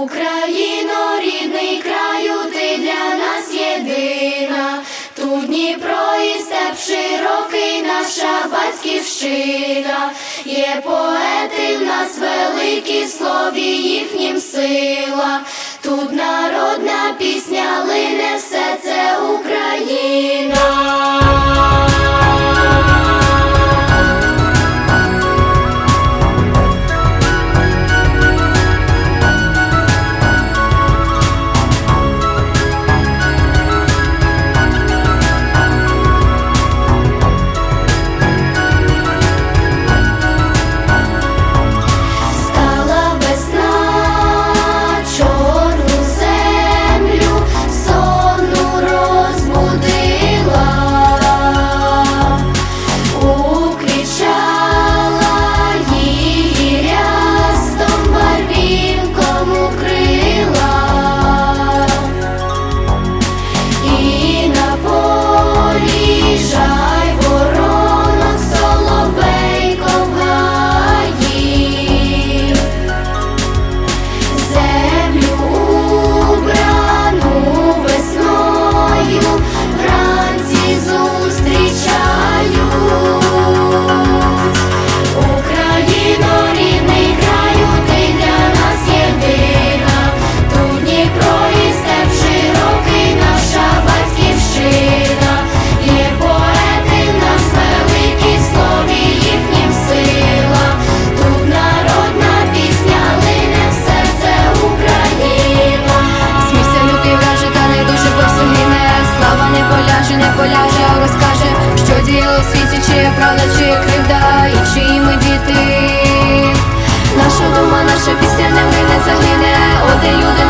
Україно, рідний краю, ти для нас єдина, тут Дніпро і степ широкий, наша батьківщина, є поети в нас великі, слові їхнім сила, тут народна. правда, чи кривда, і чиї ми діти, наша дума, наша пісня не вине, загине, оде люди.